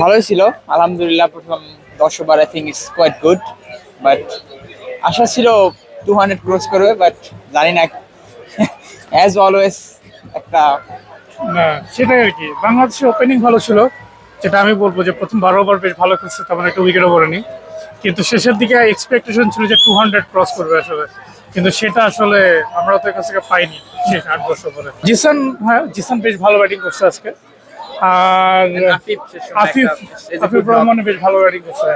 ভালোই ছিল। আলহামদুলিল্লাহ প্রথম দশ over I think it's quite good but আশা ছিল টু হান্ড্রেড ক্রস করবে বাট জানি না অ্যাজ অলওয়েজ একটা না, সেটাই আর কি। বাংলাদেশের ওপেনিং ভালো ছিল, যেটা আমি বলব যে প্রথম বারো ওভার বেশ ভালো খেলছে, তেমন একটা উইকেটও পড়েনি কিন্তু শেষের দিকে এক্সপেকটেশন ছিল যে টু হান্ড্রেড ক্রস করবে আসলে। কিন্তু সেটা আসলে আমরা তো কাছ থেকে পাইনি শেষ আট, দশ ওভারে। জিসান হ্যাঁ জিসান বেশ ভালো ব্যাটিং করছে আজকে। আর আফিফ আফিফ একটা- is a Afif good Rahman বেশ ভালো ব্যাটিং করছে।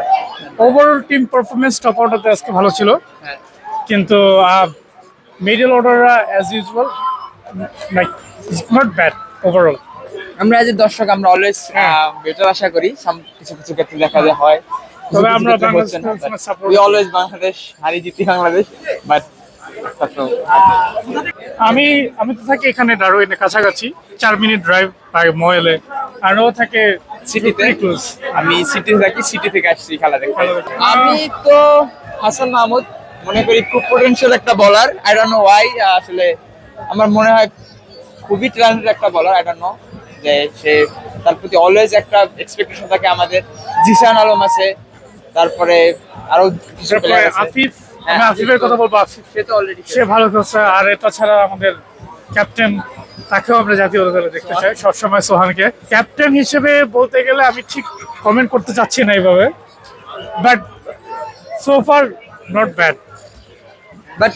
ওভারঅল টিম পারফরমেন্স টপ অর্ডারতে আজকে ভালো ছিল। হ্যাঁ। কিন্তু middle অর্ডাররা as usual like not bad overall আমরা যে দর্শক আমরা অলওয়েজ বেটার আশা করি। কিছু কিছু ক্ষেত্রে দেখা যায় হয়। তবে আমরা বাংলাদেশ always বাংলাদেশ হারি জিতি বাংলাদেশ। বাট আমি আমি তো থাকি এখানে ডারোইনে কাছাকাছি। চার মিনিট ড্রাইভ লাগে ময়েলে আর ও থাকে সিটিতে ক্লোজ আমি সিটি থাকি সিটি থেকে আসছি খেলা দেখতে। আমি তো হাসান মাহমুদ মনে করি খুব পোটেনশিয়াল একটা বলার আই ডোন্ট নো ওয়াই আসলে আমার মনে হয় খুবই ট্যালেন্টেড একটা বলার আই ডোন্ট নো যে সে তার প্রতি অলওয়েজ একটা এক্সপেকটেশন থাকে আমাদের। জিসান আলম আছে তারপরে আরও। আফিফ আমি আফিফের কথা বলব আফিফ সে তো অলরেডি সে ভালো খেলছে আর এটা ছাড়া আমাদের ক্যাপ্টেন তাকেও আমরা জাতীয় দলে দেখতে চাই সবসময় সোহানকে। ক্যাপ্টেন হিসেবে বলতে গেলে আমি ঠিক কমেন্ট করতে চাচ্ছি না এইভাবে। But so far not bad but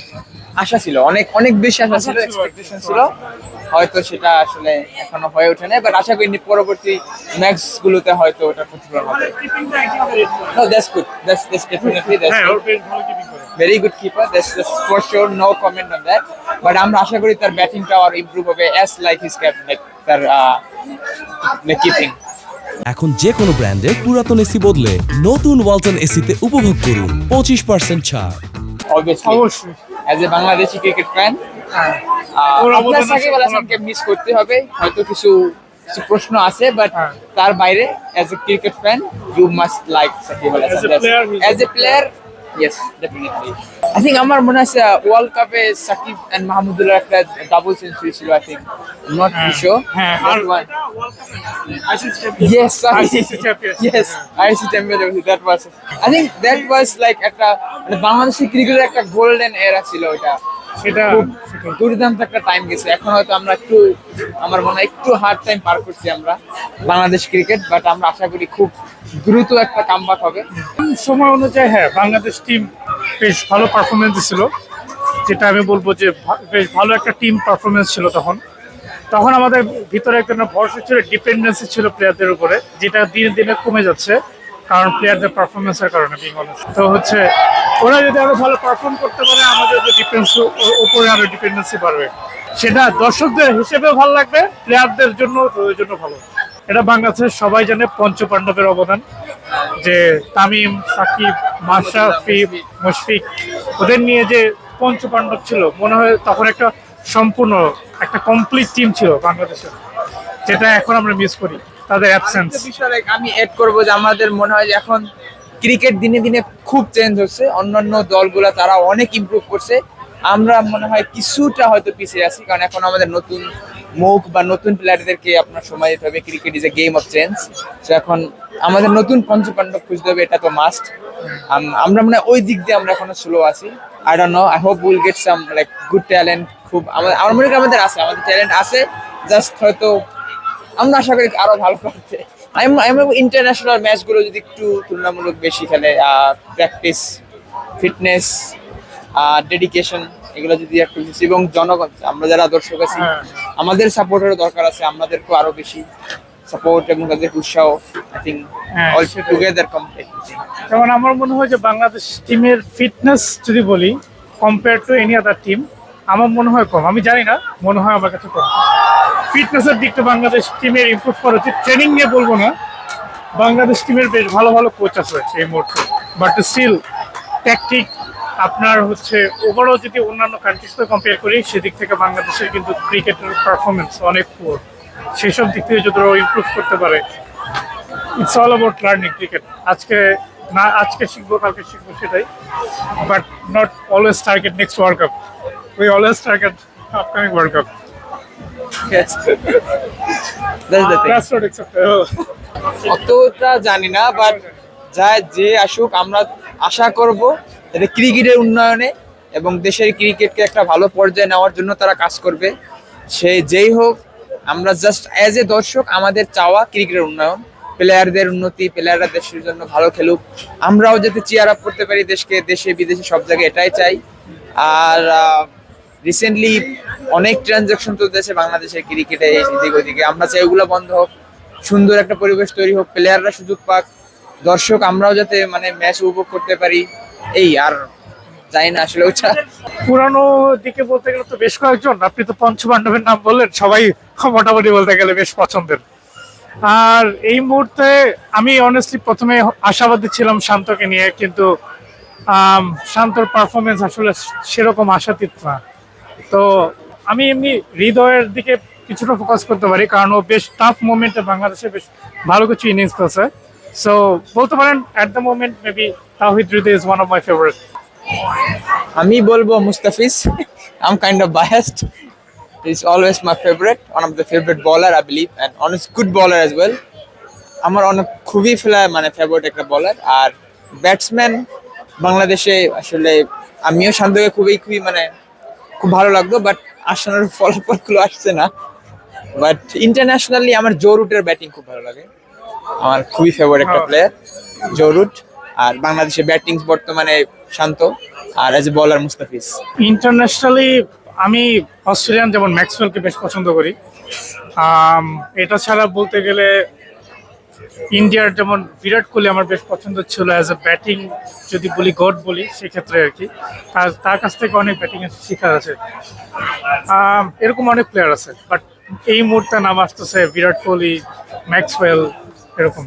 আশা ছিল অনেক অনেক বেশি আশা ছিল এক্সপেকটেশন ছিল। হয়তো সেটা আসলে এখনও হয়ে ওঠে না বাট আশা করি পরবর্তী ম্যাচ গুলোতে হয়তো ওটা প্রতিফলন হবে। No, that's good. That's that's definitely that's good keeper ওর বেশ ভালো কিপিং করে very good keeper. That's, that's for sure. No comment on that. But আমরা আশা করি তার ব্যাটিং টাওয়ার ইমপ্রুভ হবে as like his cap like তার like keeping. এখন যে কোনো ব্র্যান্ডের পুরাতন এসি বদলে নতুন ওয়ালটন এসিতে উপভোগ করুন পঁচিশ পার্সেন্ট ছাড় অবশ্যই as a Bangladeshi cricket fan আপনার সাকিব আল হাসানকে মিস করতে হবে হয়তো কিছু কিছু প্রশ্ন আছে বাট হ্যাঁ। তার বাইরে as a cricket fan you must like Shakib Al Hasan player, as a player yes definitely I think আমার মনে আছে ওয়ার্ল্ড কাপে সাকিব এন্ড মাহমুদুল্লাহ একটা ডাবল সেঞ্চুরি ছিল আই থিঙ্ক নট হ্যাঁ, শো হ্যাঁ আর Yes, sorry. ICC championship. yes, ICC championship. That was. I think that was like একটা মানে বাংলাদেশের ক্রিকেটের একটা গোল্ডেন এরা ছিল ওটা সেটা দুর্দান্ত একটা টাইম গেছে। এখন হয়তো আমরা একটু আমার মনে হয় একটু হার্ড টাইম পার করছি আমরা বাংলাদেশ ক্রিকেট বাট আমরা আশা করি খুব দ্রুত একটা কামব্যাক হবে। সময় অনুযায়ী হ্যাঁ বাংলাদেশ টিম বেশ ভালো পারফরমেন্স ছিল যেটা আমি বলব যে বেশ ভালো একটা টিম পারফরমেন্স ছিল তখন। তখন আমাদের ভিতরে একটা ভরসা ছিল ডিপেন্ডেন্সি ছিল প্লেয়ারদের উপরে যেটা দিনে দিনে কমে যাচ্ছে। কারণ প্লেয়ারদের পারফরমেন্সের কারণে। তো হচ্ছে, ওরা যদি আরও ভালো পারফর্ম করতে পারে, আমাদের যে ডিফেন্স উপরে আরও ডিপেন্ডেন্সি বাড়বে। সেটা দর্শকদের হিসেবেও ভালো লাগবে প্লেয়ারদের জন্য জন্য ভালো। এটা বাংলাদেশের সবাই জানে পঞ্চ পাণ্ডবের অবদান। যে তামিম, সাকিব, মাশরাফি, মুশফিক, ওদের নিয়ে যে পঞ্চ পাণ্ডব ছিল, মনে হয় তখন একটা সম্পূর্ণ, একটা কমপ্লিট টিম ছিল বাংলাদেশের। যেটা এখন আমরা মিস করি। তাদের অ্যাবসেন্স বিষয় আমি এড করব যে আমাদের মনে হয় যে এখন ক্রিকেট দিনে দিনে খুব চেঞ্জ হচ্ছে। অন্যান্য দলগুলা তারা অনেক ইমপ্রুভ করছে। আমরা মনে হয় কিছুটা হয়তো পিছিয়ে আছি, কারণ এখন আমাদের নতুন মুখ বা নতুন প্লেয়ারদেরকে আপনার সময় দিতে হবে। Cricket is a game of change তো এখন আমাদের নতুন পঞ্চপাণ্ডব খুঁজতে হবে, এটা তো মাস্ট আমরা মানে ওই দিক দিয়ে আমরা এখনও স্লো আছি। I don't know I hope will get some like good talent খুব আমাদের আমার মনে করি আমাদের আছে, আমাদের ট্যালেন্ট আছে। জাস্ট হয়তো আমরা আশা করি আরও ভালো করতে। ইন্টারন্যাশনাল ম্যাচগুলো যদি একটু তুলনামূলক বেশি খেলে আর প্র্যাকটিস ফিটনেস আর ডেডিকেশন এগুলো যদি একটু বেশি। এবং জনগণ আমরা যারা দর্শক আছি হ্যাঁ। আমাদের সাপোর্টেরও দরকার আছে আমাদেরকেও আরও বেশি সাপোর্ট এবং তাদের উৎসাহ আই থিঙ্ক অল সেটাই। টুগেদার কমপ্লিট যেমন আমার মনে হয় যে বাংলাদেশ টিমের ফিটনেস যদি বলি compare to any other team আমার মনে হয় কম। আমি জানি না মনে হয় আমার কাছে কম। ফিটনেসের দিকটা বাংলাদেশ টিমের ইম্প্রুভ করা উচিত ট্রেনিং নিয়ে বলব না। বাংলাদেশ টিমের বেশ ভালো ভালো কোচ আছে এই মুহূর্তে। বাট স্টিল ট্যাকটিক আপনার হচ্ছে ওভারঅল যদি অন্যান্য কান্ট্রির সাথে কম্পেয়ার করি, সেদিক থেকে বাংলাদেশের কিন্তু ক্রিকেটের পারফরমেন্স অনেক পুয়ার সেই সব দিক থেকে যদি ওরা ইমপ্রুভ করতে পারে it's all about learning cricket আজকে না, আজকে শিখব, কালকে শিখব সেটাই। But not always target next world cup we always target upcoming world cup Yes. That's the thing. That's not acceptable. অতটা জানি না বাট যা যে আসুক আমরা আশা করব যাতে ক্রিকেটের উন্নয়নে এবং দেশের ক্রিকেটকে একটা ভালো পর্যায়ে নেওয়ার জন্য তারা কাজ করবে সে যেই হোক আমরা জাস্ট অ্যাজ এ দর্শক আমাদের চাওয়া ক্রিকেটের উন্নয়ন প্লেয়ারদের উন্নতি প্লেয়াররা দেশের জন্য ভালো খেলুক আমরাও যাতে চেয়ার আপ করতে পারি দেশকে দেশে বিদেশে সব জায়গায় এটাই চাই আর রিসেন্টলি অনেক ট্রানজাকশন চলতেছে বাংলাদেশের ক্রিকেটে এদিক ওদিকে। আমরা চাই ওগুলো বন্ধ হোক, সুন্দর একটা পরিবেশ তৈরি হোক প্লেয়াররা সুযোগ পাক, দর্শক আমরাও যাতে মানে ম্যাচ উপভোগ করতে পারি। এই আর জানি না আসলে ওটা। পুরানো দিকে বলতে গেলে তো বেশ কয়েকজন, আপনি তো পঞ্চপাণ্ডবের নাম বললেন, সবাই মোটামুটি বলতে গেলে বেশ পছন্দের। আর এই মুহূর্তে আমি অনেস্টলি প্রথমে আশাবাদী ছিলাম শান্তকে নিয়ে, কিন্তু শান্তর পারফরমেন্স আসলে সেরকম আশাতীত না। তো আমি এমনি হৃদয়ের দিকে কিছুটা ফোকাস করতে পারি, কারণ ও বেশ টাফ মোমেন্টে বাংলাদেশে বেশ ভালো কিছু ইনিংস করছে সো বলতে পারেন at the moment maybe Towhid Hridoy is one of my favourite আমি বলব Mustafiz. Um kind of biased is always my favourite one of the favourite bowler I believe and অনেক গুড বলার অ্যাজ ওয়েল আমার অনেক খুবই ফেলা মানে favourite একটা বলার আর ব্যাটসম্যান বাংলাদেশে আসলে আমিও শান্তকে খুবই খুবই মানে খুব ভালো লাগতো বাট আসানোর ফলাফলগুলো আসছে না। বাট ইন্টারন্যাশনালি আমার জোরুটের ব্যাটিং খুব ভালো লাগে। আমার খুবই ফেভারিট একটা হ্যাঁ। প্লেয়ার জোরুট আর বাংলাদেশের ব্যাটিং বর্তমানে শান্ত। আর এজ এ বলার মুস্তাফিজ। ইন্টারন্যাশনালি আমি অস্ট্রেলিয়ান যেমন ম্যাক্সওয়েলকে বেশ পছন্দ করি। এটা ছাড়া বলতে গেলে ইন্ডিয়ার যেমন বিরাট কোহলি আমার বেশ পছন্দ ছিল অ্যাজ এ ব্যাটিং যদি বলি গড বলি, সেক্ষেত্রে আর কি। তার তার কাছ থেকে অনেক ব্যাটিং শেখার আছে। এরকম অনেক প্লেয়ার আছে বাট এই মুহূর্তে নাম আসতেছে বিরাট কোহলি, ম্যাক্সওয়েল, এরকম।